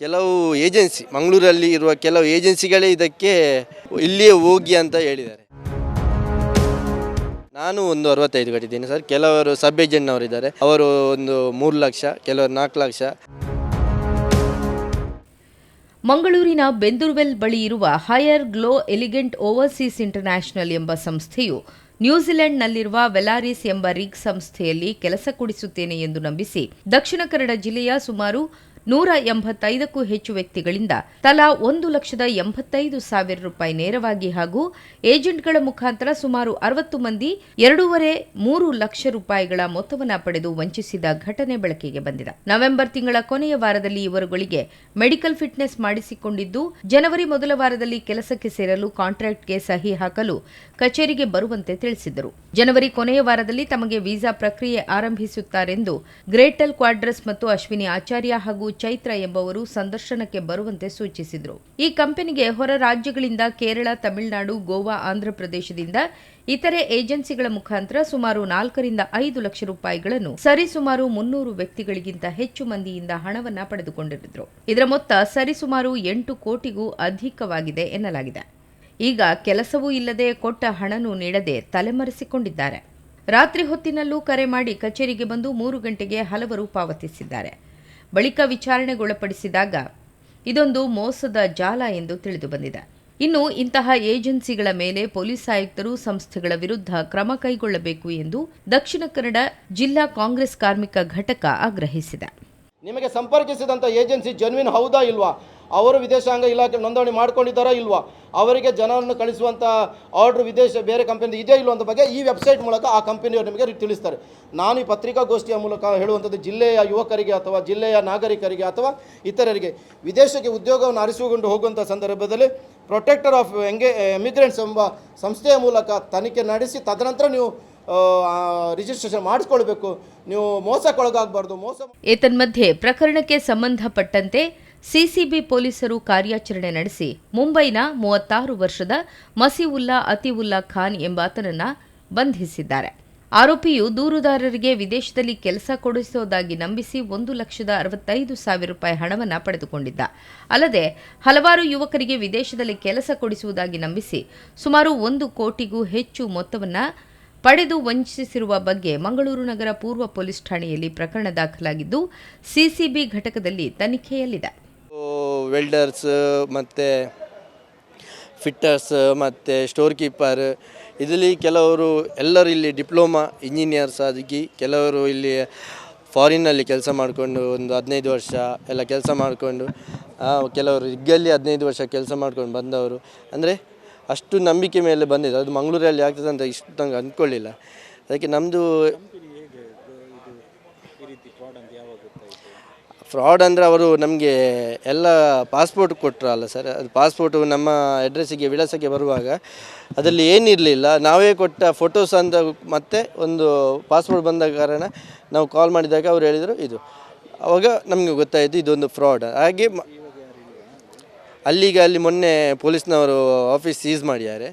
ಕೆಲವು ಏಜೆನ್ಸಿ, ಮಂಗಳೂರಲ್ಲಿ ಇರುವ ಕೆಲವು ಏಜೆನ್ಸಿಗಳೇ ಇದಕ್ಕೆ ಇಲ್ಲಿಯೇ ಹೋಗಿ ಅಂತ ಹೇಳಿದ್ದಾರೆ. ನಾನು ಒಂದು ಅರವತ್ತೈದು ಕಟ್ಟಿದ್ದೀನಿ ಸರ್. ಕೆಲವರು ಸಬ್ ಏಜೆಂಟ್ನವರಿದ್ದಾರೆ ಅವರು ಒಂದು ಮೂರು ಲಕ್ಷ, ಕೆಲವರು ನಾಲ್ಕು ಲಕ್ಷ. ಮಂಗಳೂರಿನ ಬೆಂದೂರ್ವೆಲ್ ಬಳಿ ಇರುವ higher glow elegant overseas international ಎಂಬ ಸಂಸ್ಥೆಯು ನ್ಯೂಜಿಲೆಂಡ್ನಲ್ಲಿರುವ ವೆಲಾರಿಸ್ ಎಂಬ ರಿಗ್ ಸಂಸ್ಥೆಯಲ್ಲಿ ಕೆಲಸ ಕೊಡಿಸುತ್ತೇನೆ ಎಂದು ನಂಬಿಸಿ ದಕ್ಷಿಣ ಕನ್ನಡ ಜಿಲ್ಲೆಯ ಸುಮಾರು ನೂರ ಎಂಬತ್ತೈದಕ್ಕೂ ಹೆಚ್ಚು ವ್ಯಕ್ತಿಗಳಿಂದ ತಲಾ ಒಂದು ಲಕ್ಷದ ಎಂಬತ್ತೈದು ಸಾವಿರ ರೂಪಾಯಿ ನೇರವಾಗಿ ಹಾಗೂ ಏಜೆಂಟ್ಗಳ ಮುಖಾಂತರ ಸುಮಾರು ಅರವತ್ತು ಮಂದಿ ಎರಡೂವರೆ ಮೂರು ಲಕ್ಷ ರೂಪಾಯಿಗಳ ಮೊತ್ತವನ್ನು ಪಡೆದು ವಂಚಿಸಿದ ಘಟನೆ ಬೆಳಕಿಗೆ ಬಂದಿದೆ. ನವೆಂಬರ್ ತಿಂಗಳ ಕೊನೆಯ ವಾರದಲ್ಲಿ ಇವರುಗಳಿಗೆ ಮೆಡಿಕಲ್ ಫಿಟ್ನೆಸ್ ಮಾಡಿಸಿಕೊಂಡಿದ್ದು, ಜನವರಿ ಮೊದಲ ವಾರದಲ್ಲಿ ಕೆಲಸಕ್ಕೆ ಸೇರಲು ಕಾಂಟ್ರಾಕ್ಟ್ಗೆ ಸಹಿ ಹಾಕಲು ಕಚೇರಿಗೆ ಬರುವಂತೆ ತಿಳಿಸಿದರು ಜನವರಿ ಕೊನೆಯ ವಾರದಲ್ಲಿ ತಮಗೆ ವೀಸಾ ಪ್ರಕ್ರಿಯೆ ಆರಂಭಿಸುತ್ತಾರೆಂದು ಗ್ರೇಟಲ್ ಕ್ವಾಡ್ರಸ್ ಮತ್ತು ಅಶ್ವಿನಿ ಆಚಾರ್ಯ ಹಾಗೂ ಚೈತ್ರ ಎಂಬವರು ಸಂದರ್ಶನಕ್ಕೆ ಬರುವಂತೆ ಸೂಚಿಸಿದರು. ಈ ಕಂಪನಿಗೆ ಹೊರ ರಾಜ್ಯಗಳಿಂದ ಕೇರಳ, ತಮಿಳುನಾಡು, ಗೋವಾ ಆಂಧ್ರಪ್ರದೇಶದಿಂದ ಇತರೆ ಏಜೆನ್ಸಿಗಳ ಮುಖಾಂತರ ಸುಮಾರು ನಾಲ್ಕರಿಂದ ಐದು ಲಕ್ಷ ರೂಪಾಯಿಗಳನ್ನು, ಸರಿಸುಮಾರು ಮುನ್ನೂರು ವ್ಯಕ್ತಿಗಳಿಗಿಂತ ಹೆಚ್ಚು ಮಂದಿಯಿಂದ ಹಣವನ್ನು ಪಡೆದುಕೊಂಡಿರಿದ್ರು ಇದರ ಮೊತ್ತ ಸರಿಸುಮಾರು ಎಂಟು ಕೋಟಿಗೂ ಅಧಿಕವಾಗಿದೆ ಎನ್ನಲಾಗಿದೆ. ಈಗ ಕೆಲಸವೂ ಇಲ್ಲದೆ ಕೊಟ್ಟ ಹಣನೂ ನೀಡದೆ ತಲೆಮರೆಸಿಕೊಂಡಿದ್ದಾರೆ. ರಾತ್ರಿ ಹೊತ್ತಿನಲ್ಲೂ ಕರೆ ಮಾಡಿ ಕಚೇರಿಗೆ ಬಂದು ಮೂರು ಗಂಟೆಗೆ ಹಲವರು ಪಾವತಿಸಿದ್ದಾರೆ. ಬಳಿಕ ವಿಚಾರಣೆಗೊಳಪಡಿಸಿದಾಗ ಇದೊಂದು ಮೋಸದ ಜಾಲ ಎಂದು ತಿಳಿದು ಬಂದಿದೆ. ಇನ್ನು ಇಂತಹ ಏಜೆನ್ಸಿಗಳ ಮೇಲೆ ಪೊಲೀಸ್ ಆಯುಕ್ತರು ಸಂಸ್ಥೆಗಳ ವಿರುದ್ಧ ಕ್ರಮ ಕೈಗೊಳ್ಳಬೇಕು ಎಂದು ದಕ್ಷಿಣ ಕನ್ನಡ ಜಿಲ್ಲಾ ಕಾಂಗ್ರೆಸ್ ಕಾರ್ಮಿಕ ಘಟಕ ಆಗ್ರಹಿಸಿದೆ. ನಿಮಗೆ ಸಂಪರ್ಕಿಸಿದಂಥ ಏಜೆನ್ಸಿ ಜನ್ವಿನ್ ಹೌದಾ ಇಲ್ವಾ? ಅವರು ವಿದೇಶಾಂಗ ಇಲಾಖೆ ನೋಂದಣಿ ಮಾಡ್ಕೊಂಡಿದ್ದಾರಾ ಇಲ್ವಾ? ಅವರಿಗೆ ಜನರನ್ನು ಕಳಿಸುವಂಥ ಆರ್ಡ್ರ್ ವಿದೇಶ ಬೇರೆ ಕಂಪನಿ ಇದೆಯಾ ಇಲ್ಲ ಅಂತ ಬಗ್ಗೆ ಈ ವೆಬ್ಸೈಟ್ ಮೂಲಕ ಆ ಕಂಪನಿಯವರು ನಿಮಗೆ ತಿಳಿಸ್ತಾರೆ. ನಾನು ಈ ಪತ್ರಿಕಾಗೋಷ್ಠಿಯ ಮೂಲಕ ಹೇಳುವಂಥದ್ದು ಜಿಲ್ಲೆಯ ಯುವಕರಿಗೆ ಅಥವಾ ಜಿಲ್ಲೆಯ ನಾಗರಿಕರಿಗೆ ಅಥವಾ ಇತರರಿಗೆ, ವಿದೇಶಕ್ಕೆ ಉದ್ಯೋಗವನ್ನು ಅರಿಸಿಕೊಂಡು ಹೋಗುವಂಥ ಸಂದರ್ಭದಲ್ಲಿ ಪ್ರೊಟೆಕ್ಟರ್ ಆಫ್ ಎಂಗೆ ಎಮಿಗ್ರೆಂಟ್ಸ್ ಎಂಬ ಸಂಸ್ಥೆಯ ಮೂಲಕ ತನಿಖೆ ನಡೆಸಿ, ತದನಂತರ ನೀವು ರಿಜಿಸ್ಟ್ರೇಷನ್ ಮಾಡಿಸ್ಕೊಳ್ಬೇಕು. ನೀವು ಮೋಸಕ್ಕೊಳಗಾಗಬಾರ್ದು. ಮೋಸ ಏತನ್ಮಧ್ಯೆ ಪ್ರಕರಣಕ್ಕೆ ಸಂಬಂಧಪಟ್ಟಂತೆ ಸಿಸಿಬಿ ಪೊಲೀಸರು ಕಾರ್ಯಾಚರಣೆ ನಡೆಸಿ ಮುಂಬೈನ ಮೂವತ್ತಾರು ವರ್ಷದ ಮಸೀವುಲ್ಲಾ ಅತಿವುಲ್ಲಾ ಖಾನ್ ಎಂಬಾತನನ್ನ ಬಂಧಿಸಿದ್ದಾರೆ. ಆರೋಪಿಯು ದೂರುದಾರರಿಗೆ ವಿದೇಶದಲ್ಲಿ ಕೆಲಸ ಕೊಡಿಸೋದಾಗಿ ನಂಬಿಸಿ ಒಂದು ಲಕ್ಷದ ಅರವತ್ತೈದು ಸಾವಿರ ರೂಪಾಯಿ ಹಣವನ್ನು ಪಡೆದುಕೊಂಡಿದ್ದ. ಅಲ್ಲದೆ ಹಲವಾರು ಯುವಕರಿಗೆ ವಿದೇಶದಲ್ಲಿ ಕೆಲಸ ಕೊಡಿಸುವುದಾಗಿ ನಂಬಿಸಿ ಸುಮಾರು ಒಂದು ಕೋಟಿಗೂ ಹೆಚ್ಚು ಮೊತ್ತವನ್ನು ಪಡೆದು ವಂಚಿಸಿರುವ ಬಗ್ಗೆ ಮಂಗಳೂರು ನಗರ ಪೂರ್ವ ಪೊಲೀಸ್ ಠಾಣೆಯಲ್ಲಿ ಪ್ರಕರಣ ದಾಖಲಾಗಿದ್ದು, ಸಿಸಿಬಿ ಘಟಕದಲ್ಲಿ ತನಿಖೆಯಲ್ಲಿದೆ. ವೆಲ್ಡರ್ಸ್ ಮತ್ತು ಫಿಟ್ಟರ್ಸ್ ಮತ್ತು ಸ್ಟೋರ್ ಕೀಪರ್ ಇದರಲ್ಲಿ ಕೆಲವರು, ಎಲ್ಲರೂ ಇಲ್ಲಿ ಡಿಪ್ಲೊಮಾ ಇಂಜಿನಿಯರ್ಸ್ ಆಗಿ, ಕೆಲವರು ಇಲ್ಲಿ ಫಾರಿನ್ನಲ್ಲಿ ಕೆಲಸ ಮಾಡಿಕೊಂಡು ಒಂದು ಹದಿನೈದು ವರ್ಷ ಎಲ್ಲ ಕೆಲಸ ಮಾಡಿಕೊಂಡು ಕೆಲವರು ಇಗ್ಗಲ್ಲಿ ಹದಿನೈದು ವರ್ಷ ಕೆಲಸ ಮಾಡ್ಕೊಂಡು ಬಂದವರು. ಅಂದರೆ ಅಷ್ಟು ನಂಬಿಕೆ ಮೇಲೆ ಬಂದಿದೆ. ಅದು ಮಂಗಳೂರಲ್ಲಿ ಆಗ್ತದೆ ಅಂತ ಇಷ್ಟು ನಂಗೆ ಅಂದ್ಕೊಳ್ಳಿಲ್ಲ. ಅದಕ್ಕೆ ನಮ್ಮದು ಫ್ರಾಡ್ ಅಂದರೆ ಅವರು ನಮಗೆ ಎಲ್ಲ ಪಾಸ್ಪೋರ್ಟ್ ಕೊಟ್ಟರಲ್ಲ ಸರ್ ಅದು ಪಾಸ್ಪೋರ್ಟು ನಮ್ಮ ಅಡ್ರೆಸ್ಸಿಗೆ ವಿಳಾಸಕ್ಕೆ ಬರುವಾಗ ಅದರಲ್ಲಿ ಏನಿರಲಿಲ್ಲ ನಾವೇ ಕೊಟ್ಟ ಫೋಟೋಸ್ ಅಂತ ಮತ್ತೆ ಒಂದು ಪಾಸ್ಪೋರ್ಟ್ ಬಂದ ಕಾರಣ ನಾವು ಕಾಲ್ ಮಾಡಿದಾಗ ಅವ್ರು ಹೇಳಿದರು ಇದು. ಅವಾಗ ನಮಗೆ ಗೊತ್ತಾಯಿತು ಇದೊಂದು ಫ್ರಾಡ್ ಹಾಗೆ ಅಲ್ಲಿಗೆ ಅಲ್ಲಿ ಮೊನ್ನೆ ಪೊಲೀಸ್ನವರು ಆಫೀಸ್ ಸೀಸ್ ಮಾಡಿದ್ದಾರೆ.